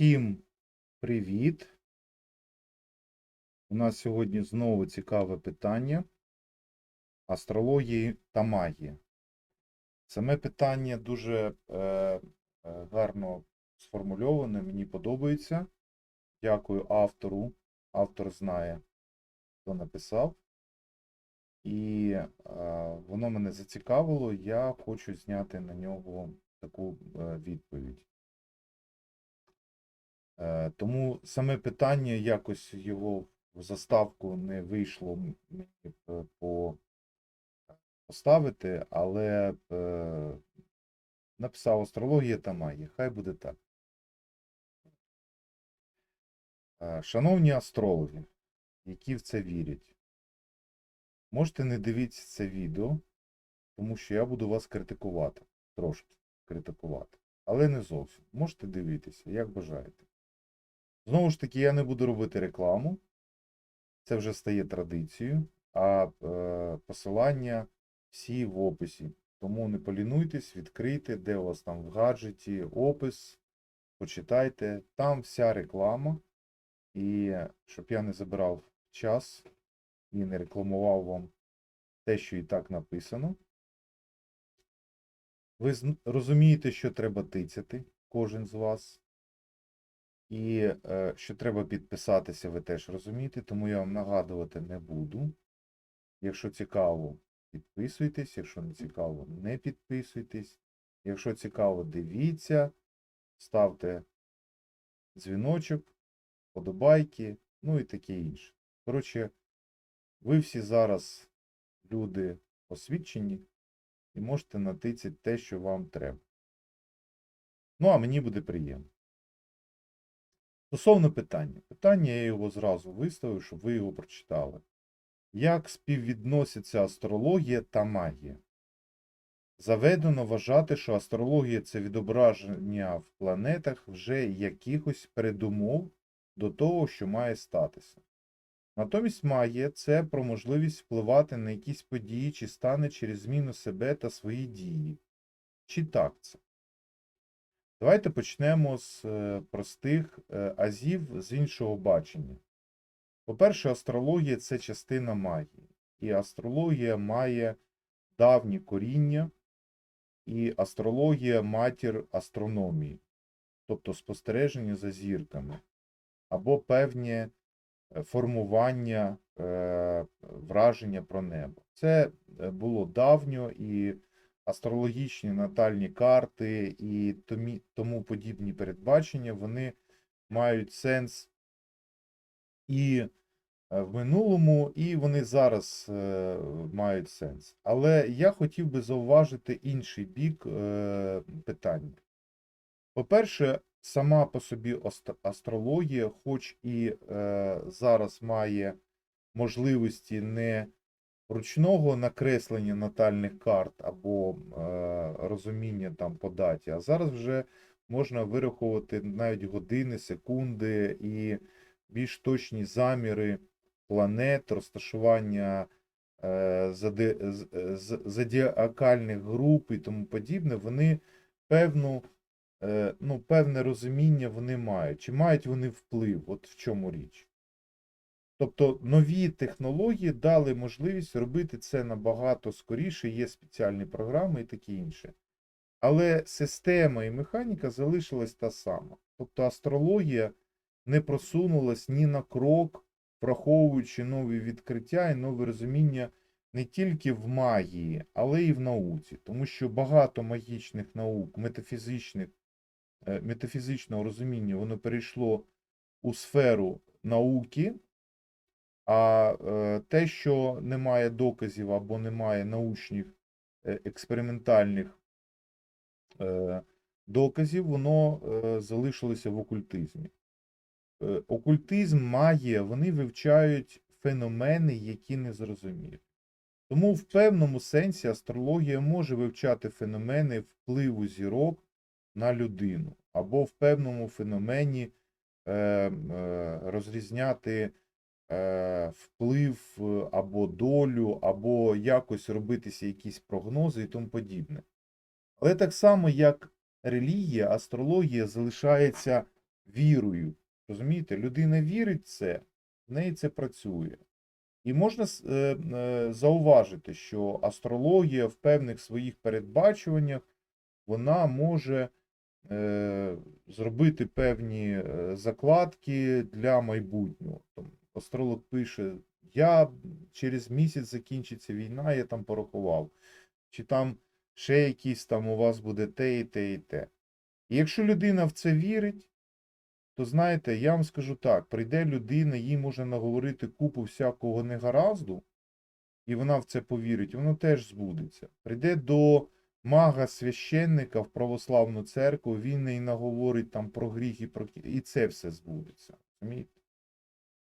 Всім привіт! У нас сьогодні знову цікаве питання астрології та магії. Саме питання дуже е, е, гарно сформульоване, мені подобається. Дякую автору. Автор знає, хто написав. І е, воно мене зацікавило, я хочу зняти на нього таку е, відповідь. Е, Тому саме питання якось його в заставку не вийшло мені по поставити, але е, написав астрологія та магія. Хай буде так. Е, Шановні астрологи, які в це вірять, можете не дивитися це відео, тому що я буду вас критикувати. Трошки критикувати. Але не зовсім. Можете дивитися, як бажаєте. Знову ж таки, я не буду робити рекламу. Це вже стає традицією, а е, посилання всі в описі. Тому не полінуйтесь, відкрийте, де у вас там в гаджеті опис, почитайте. Там вся реклама. І щоб я не забирав час і не рекламував вам те, що і так написано. Ви розумієте, що треба тицяти, кожен з вас. І е, що треба підписатися, ви теж розумієте, тому я вам нагадувати не буду. Якщо цікаво, підписуйтесь, якщо не цікаво, не підписуйтесь. Якщо цікаво, дивіться, ставте дзвіночок, подобайки, ну і таке інше. Коротше, ви всі зараз люди освічені і можете натицяти те, що вам треба. Ну, а мені буде приємно. Стосовно питання. Питання я його зразу виставив, щоб ви його прочитали. Як співвідносяться астрологія та магія? Заведено вважати, що астрологія це відображення в планетах вже якихось передумов до того, що має статися. Натомість магія це про можливість впливати на якісь події чи стане через зміну себе та свої дії. Чи так це? Давайте почнемо з е, простих е, азів з іншого бачення. По-перше, астрологія це частина магії. І астрологія має давні коріння, і астрологія матір астрономії, тобто спостереження за зірками, або певні е, формування враження про небо. Це було давньо і астрологічні натальні карти і тому подібні передбачення, вони мають сенс і е, в минулому, і вони зараз е, мають сенс. Але я хотів би зауважити інший бік е, питання. По-перше, сама по собі астрологія, хоч і зараз має можливості не ручного накреслення натальних карт або е, розуміння там по даті, а зараз вже можна вираховувати навіть години, секунди і більш точні заміри планет, розташування е, зодіакальних груп і тому подібне, вони певну, е, ну, певне розуміння вони мають. Чи мають вони вплив? От в чому річ. Тобто нові технології дали можливість робити це набагато скоріше, є спеціальні програми і таке інше. Але система і механіка залишилась та сама. Тобто астрологія не просунулась ні на крок, враховуючи нові відкриття і нове розуміння не тільки в магії, але і в науці. Тому що багато магічних наук, метафізичних, е, метафізичного розуміння, воно перейшло у сферу науки. А е, те, що немає доказів або немає научних е, експериментальних е, доказів, воно залишилося в окультизмі. Окультизм, магія, вони вивчають феномени, які не зрозумілі. Тому в певному сенсі астрологія може вивчати феномени впливу зірок на людину, або в певному феномені розрізняти вплив е, або долю, або якось робитися якісь прогнози і тому подібне. Але так само, як релігія, астрологія залишається вірою. Розумієте, людина вірить в це, в неї це працює. І можна е, е, зауважити, що астрологія в певних своїх передбачуваннях вона може е, зробити певні е, закладки для майбутнього. Астролог пише: Я через місяць закінчиться війна, я там порахував. Чи там ще якісь там у вас буде те і те і те. І якщо людина в це вірить, то знаєте, я вам скажу так: прийде людина, їй може наговорити купу всякого негаразду, і вона в це повірить, воно теж збудеться. Прийде до мага священника в православну церкву, він їй наговорить там про гріх і про і це все збудеться. Розумієте?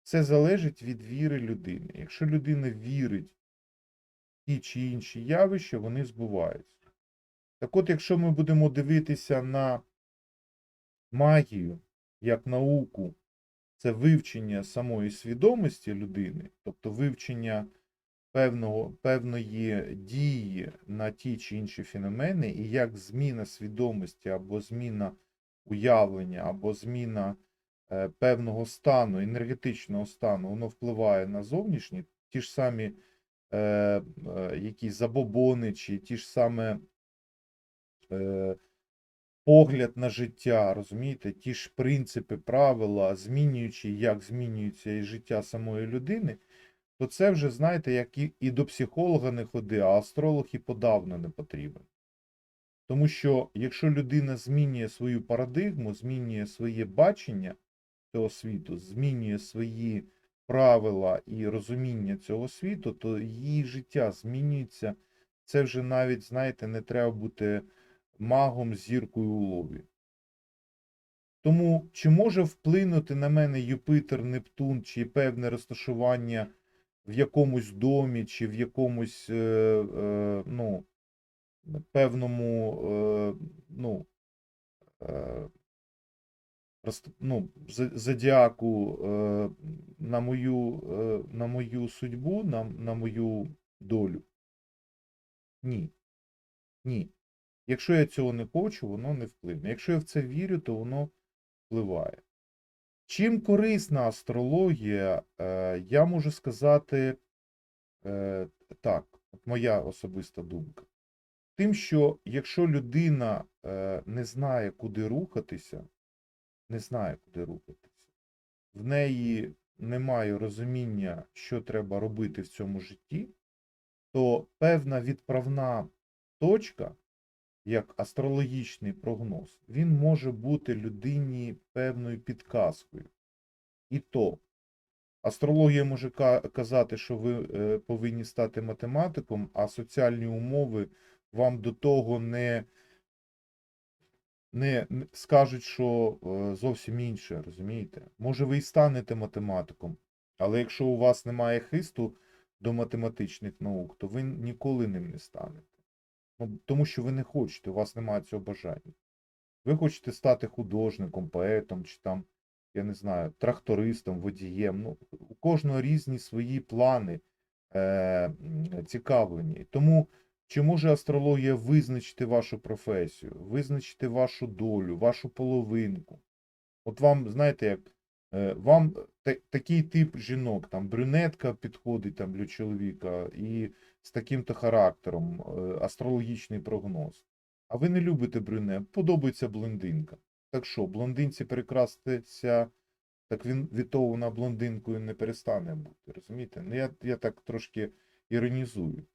Це залежить від віри людини. Якщо людина вірить в ті чи інші явища, вони збуваються. Так от, якщо ми будемо дивитися на магію як науку, це вивчення самої свідомості людини, тобто вивчення певного, певної дії на ті чи інші феномени, і як зміна свідомості або зміна уявлення, або зміна певного стану, енергетичного стану, воно впливає на зовнішні, ті ж самі е, е, якісь забобони, чи ті ж саме е, погляд на життя, розумієте, ті ж принципи, правила, змінюючи, як змінюється і життя самої людини, то це вже, знаєте, як і, і до психолога не ходи, а астролог і подавно не потрібен. Тому що якщо людина змінює свою парадигму, змінює своє бачення цього світу, змінює свої правила і розуміння цього світу, то її життя змінюється. Це вже навіть, знаєте, не треба бути магом зіркою у лобі. Тому чи може вплинути на мене Юпитер, Нептун, чи певне розташування в якомусь домі, чи в якомусь, е, е, ну, певному, е, ну, е, ну, зодіаку е, на мою, е, на мою судьбу, на, на мою долю? Ні. Ні. Якщо я цього не хочу, воно не вплине. Якщо я в це вірю, то воно впливає. Чим корисна астрологія, е, я можу сказати так, моя особиста думка. Тим, що якщо людина не знає, куди рухатися, не знає, куди рухатися, в неї немає розуміння, що треба робити в цьому житті, то певна відправна точка, як астрологічний прогноз, він може бути людині певною підказкою. І то астрологія може казати, що ви е, повинні стати математиком, а соціальні умови вам до того не, не, скажуть, що е, зовсім інше, розумієте? Може, ви і станете математиком, але якщо у вас немає хисту до математичних наук, то ви ніколи ним не станете. Ну, тому що ви не хочете, у вас немає цього бажання. Ви хочете стати художником, поетом, чи там, я не знаю, трактористом, водієм. Ну, у кожного різні свої плани е, цікавлені. Тому чи може астрологія визначити вашу професію, визначити вашу долю, вашу половинку? От вам, знаєте, як е, вам такий тип жінок, там брюнетка підходить там для чоловіка і з таким-то характером, е, астрологічний прогноз. А ви не любите брюнет, подобається блондинка. Так що, блондинці перекраститься, так він від того вона блондинкою не перестане бути. Розумієте? Ну, я, я так трошки іронізую.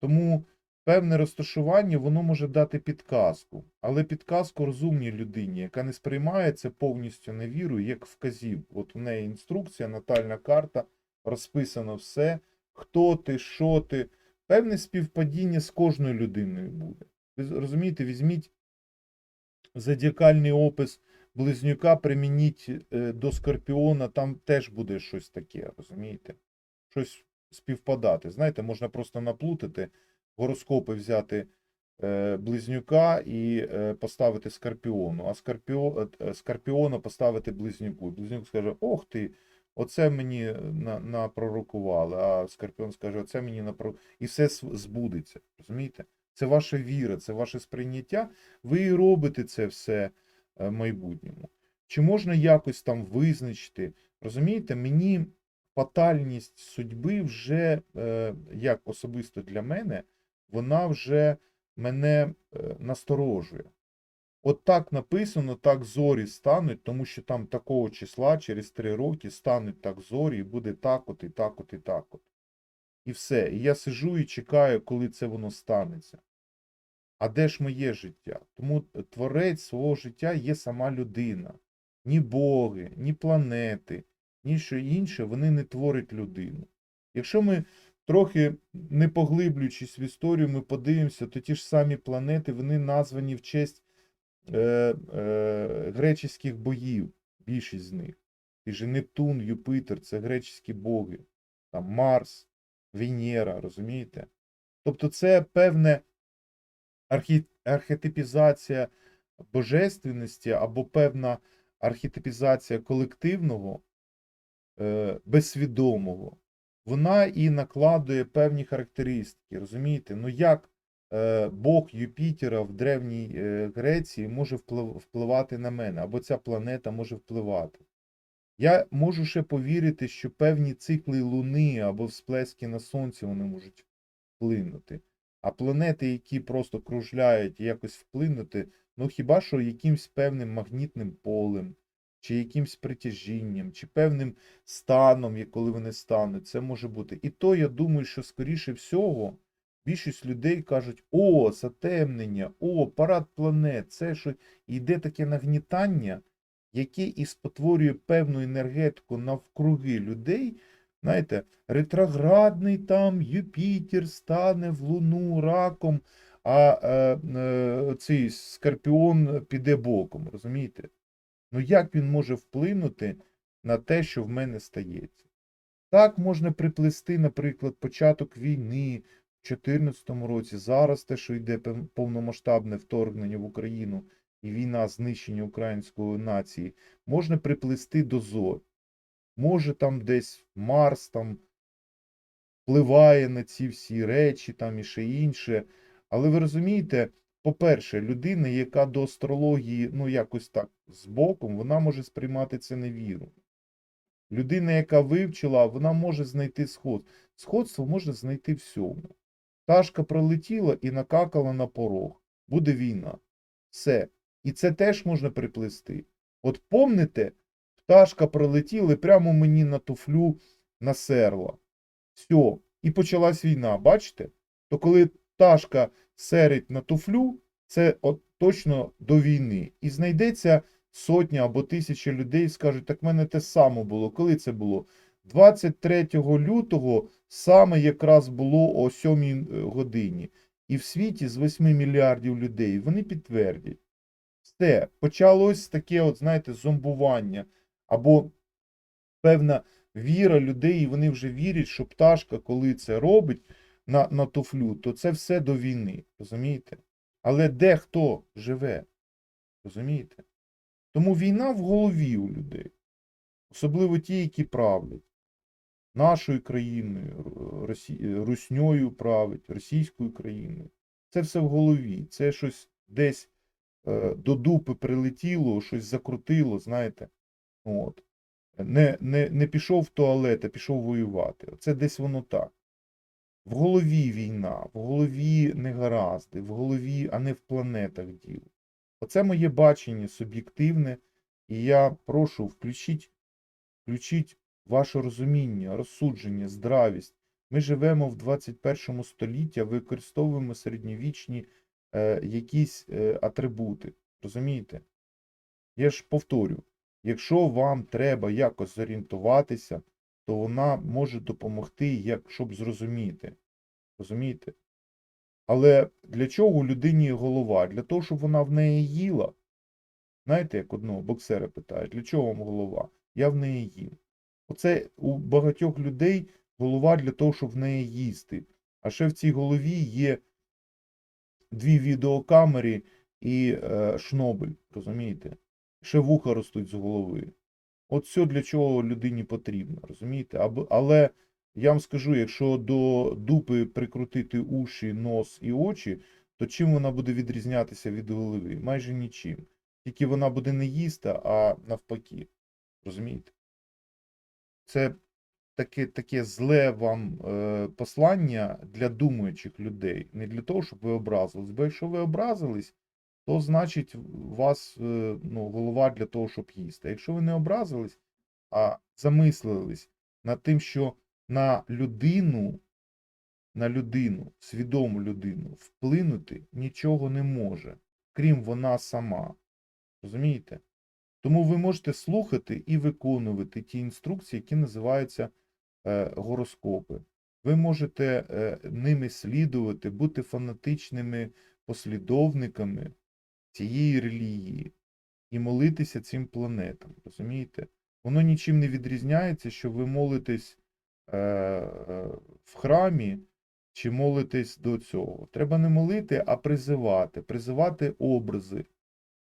Тому певне розташування воно може дати підказку, але підказку розумній людині, яка не сприймає це повністю на віру, як вказів. От у неї інструкція, натальна карта, розписано все, хто ти, що ти. Певне співпадіння з кожною людиною буде. Ви розумієте, візьміть зодіакальний опис близнюка, примініть е, до скорпіона, там теж буде щось таке, розумієте? Щось співпадати. Знаєте, можна просто наплутати, гороскопи взяти е, близнюка і е, поставити скорпіону, а скорпіо, е, скорпіона поставити близнюку. Близнюк скаже: Ох ти, оце мені на, напророкували, а скорпіон скаже, оце мені напро... І все збудеться. Розумієте? Це ваша віра, це ваше сприйняття. Ви і робите це все в майбутньому. Чи можна якось там визначити? Розумієте, мені фатальність судьби вже, як особисто для мене, вона вже мене е, насторожує. От так написано, так зорі стануть, тому що там такого числа через три роки стануть так зорі, і буде так от, і так от, і так от. І все. І я сижу і чекаю, коли це воно станеться. А де ж моє життя? Тому творець свого життя є сама людина. Ні боги, ні планети, ні що інше, вони не творять людину. Якщо ми трохи не поглиблюючись в історію, ми подивимося, то ті ж самі планети, вони названі в честь е, е, греческих богів, більшість з них. Ті же Нептун, Юпитер, це греческі боги, там Марс, Венера, розумієте? Тобто це певне архі... архетипізація божественності або певна архетипізація колективного, е, безсвідомого, вона і накладує певні характеристики. Розумієте? Ну як е, Бог Юпітера в Древній е, Греції може вплив- впливати на мене, або ця планета може впливати? Я можу ще повірити, що певні цикли Луни або всплески на Сонці вони можуть вплинути. А планети, які просто кружляють якось вплинути, ну хіба що якимсь певним магнітним полем, чи якимсь притяжінням, чи певним станом, коли вони стануть, це може бути. І то я думаю, що скоріше всього більшість людей кажуть: о, затемнення, о, парад планет, це що йде таке нагнітання, яке і спотворює певну енергетику навкруги людей. Знаєте, ретроградний там Юпітер стане в Луну раком, а е, е, цей Скорпіон піде боком, розумієте? Ну як він може вплинути на те, що в мене стається? Так можна приплести, наприклад, початок війни в 2014 році, зараз те, що йде повномасштабне вторгнення в Україну і війна знищення української нації, можна приплести до зор. Може там десь Марс там впливає на ці всі речі, там і ще інше. Але ви розумієте, по-перше, людина, яка до астрології, ну якось так з боком, вона може сприймати це невіру. Людина, яка вивчила, вона може знайти сход. Сходство можна знайти всьому. Пташка пролетіла і накакала на порог. Буде війна. Все. І це теж можна приплести. От помните, пташка пролетіла і прямо мені на туфлю насерла. Все. І почалась війна, бачите? То коли пташка серить на туфлю, це от точно до війни. І знайдеться сотня або тисяча людей скажуть, так в мене те саме було. Коли це було? 23 лютого саме якраз було о 7 годині. І в світі з 8 мільярдів людей вони підтвердять. Все, почалось таке, от, знаєте, зомбування або певна віра людей, і вони вже вірять, що пташка, коли це робить на, на туфлю, то це все до війни. Розумієте? Але де хто живе? Розумієте? Тому війна в голові у людей. Особливо ті, які правлять. Нашою країною, Росі... Русньою править, російською країною. Це все в голові. Це щось десь е, до дупи прилетіло, щось закрутило, знаєте. От. Не, не, не пішов в туалет, а пішов воювати. Це десь воно так. В голові війна, в голові негаразди, в голові, а не в планетах діло. Оце моє бачення суб'єктивне, і я прошу, включіть, включіть ваше розуміння, розсудження, здравість. Ми живемо в 21 столітті, використовуємо середньовічні е, якісь е, атрибути. Розумієте? Я ж повторю, якщо вам треба якось зорієнтуватися, то вона може допомогти, як, щоб зрозуміти. Розумієте? Але для чого людині голова? Для того, щоб вона в неї їла. Знаєте, як одного боксера питають, для чого вам голова? Я в неї їм. Оце у багатьох людей голова для того, щоб в неї їсти. А ще в цій голові є дві відеокамери і е, шнобель, розумієте? Ще вуха ростуть з голови. От все для чого людині потрібно, розумієте? Або, але я вам скажу, якщо до дупи прикрутити уші, нос і очі, то чим вона буде відрізнятися від голови? Майже нічим. Тільки вона буде не їсти, а навпаки. Розумієте? Це таке, таке зле вам е, послання для думаючих людей. Не для того, щоб ви образились. Бо якщо ви образились, то значить у вас е, ну, голова для того, щоб їсти. А якщо ви не образились, а замислились над тим, що на людину, на людину, свідому людину, вплинути нічого не може, крім вона сама. Розумієте? Тому ви можете слухати і виконувати ті інструкції, які називаються е, гороскопи. Ви можете е, ними слідувати, бути фанатичними послідовниками цієї релігії і молитися цим планетам. Розумієте? Воно нічим не відрізняється, що ви молитесь е, в храмі чи молитесь до цього. Треба не молити, а призивати, призивати образи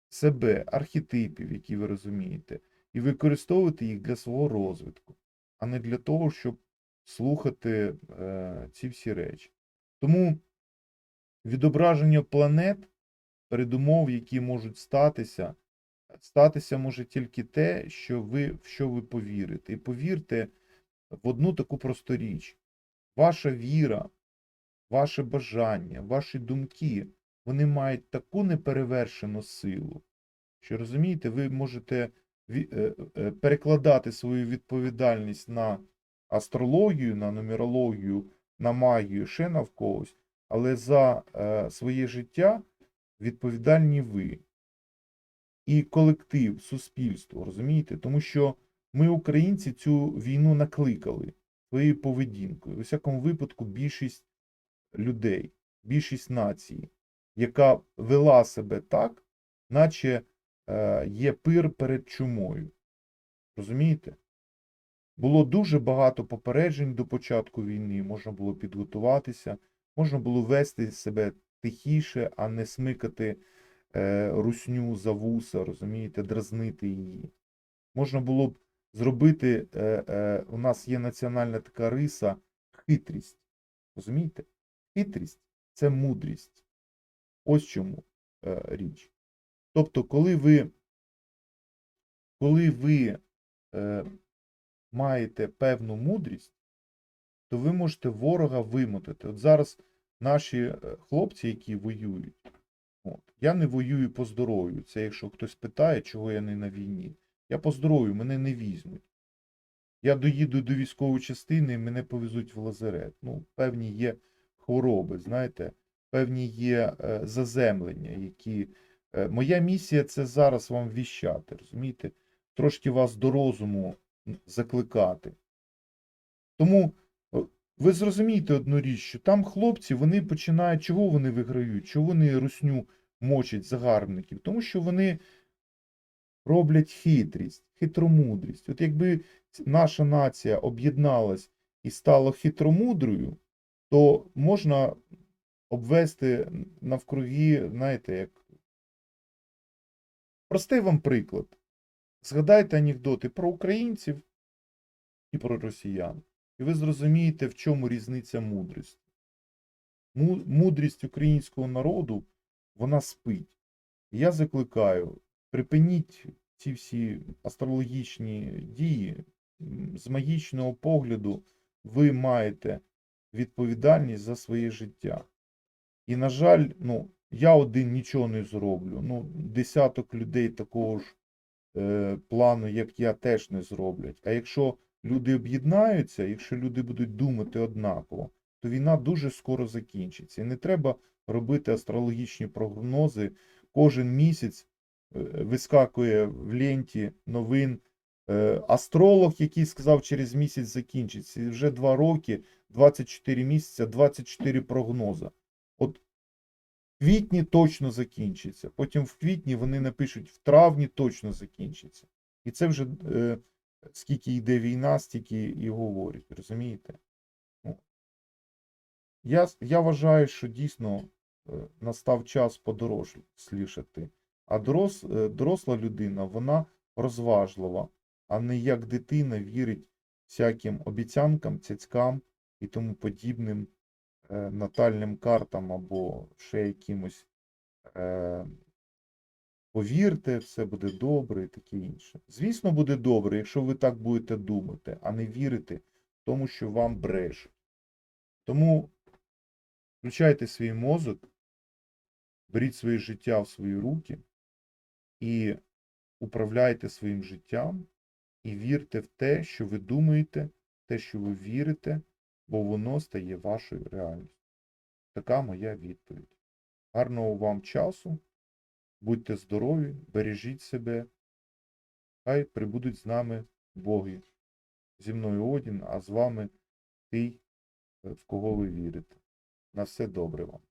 себе, архетипів, які ви розумієте, і використовувати їх для свого розвитку, а не для того, щоб слухати е, ці всі речі. Тому відображення планет, передумов, які можуть статися, статися може тільки те, що ви, в що ви повірите. І повірте в одну таку просту річ. Ваша віра, ваше бажання, ваші думки, вони мають таку неперевершену силу, що розумієте, ви можете е, е, перекладати свою відповідальність на астрологію, на нумерологію, на магію, ще на когось, але за е, своє життя відповідальні ви. І колектив, суспільство, розумієте? Тому що ми, українці, цю війну накликали своєю поведінкою. У всякому випадку, більшість людей, більшість нації, яка вела себе так, наче е, є пир перед чумою. Розумієте? Було дуже багато попереджень до початку війни, можна було підготуватися, можна було вести себе тихіше, а не смикати е, русню за вуса, розумієте, дразнити її. Можна було б зробити, е, е, у нас є національна така риса хитрість. Розумієте? Хитрість це мудрість. Ось чому е, річ. Тобто, коли ви, коли ви е, маєте певну мудрість, то ви можете ворога вимотати. От зараз наші е, хлопці, які воюють, от, я не воюю по здоров'ю. Це якщо хтось питає, чого я не на війні. Я по здоров'ю, мене не візьмуть. Я доїду до військової частини і мене повезуть в лазарет. Ну, певні є хвороби, знаєте, певні є е, заземлення, які. Е, моя місія це зараз вам віщати, розумієте? Трошки вас до розуму закликати. Тому ви зрозумієте одну річ, що там хлопці, вони починають, чого вони виграють, чого вони русню мочать загарбників? Тому що вони роблять хитрість, хитромудрість. От якби наша нація об'єдналась і стала хитромудрою, то можна обвести навкруги, знаєте, як. Простий вам приклад. Згадайте анекдоти про українців і про росіян. І ви зрозумієте, в чому різниця мудрості. Мудрість українського народу, вона спить. Я закликаю, припиніть ці всі астрологічні дії. З магічного погляду ви маєте відповідальність за своє життя. І, на жаль, ну, я один нічого не зроблю. Ну, десяток людей такого ж е, плану, як я, теж не зроблять. А якщо люди об'єднаються, якщо люди будуть думати однаково, то війна дуже скоро закінчиться. І не треба робити астрологічні прогнози. Кожен місяць е, вискакує в ленті новин е, астролог, який сказав, через місяць закінчиться. І вже два роки, 24 місяця, 24 прогноза. От в квітні точно закінчиться. Потім в квітні вони напишуть, в травні точно закінчиться. І це вже е, скільки йде війна, стільки і говорять, розумієте? Ну, Я, я вважаю, що дійсно е, настав час подорослішати. А дорос, е, доросла людина, вона розважлива, а не як дитина вірить всяким обіцянкам, цяцькам і тому подібним е, натальним картам або ще якимось е, повірте, все буде добре і таке інше. Звісно, буде добре, якщо ви так будете думати, а не вірити в тому, що вам брешуть. Тому включайте свій мозок, беріть своє життя в свої руки і управляйте своїм життям, і вірте в те, що ви думаєте, те, що ви вірите, бо воно стає вашою реальністю. Така моя відповідь. Гарного вам часу, будьте здорові, бережіть себе, хай прибудуть з нами Боги. Зі мною Одін, а з вами Ти, в кого ви вірите. На все добре вам.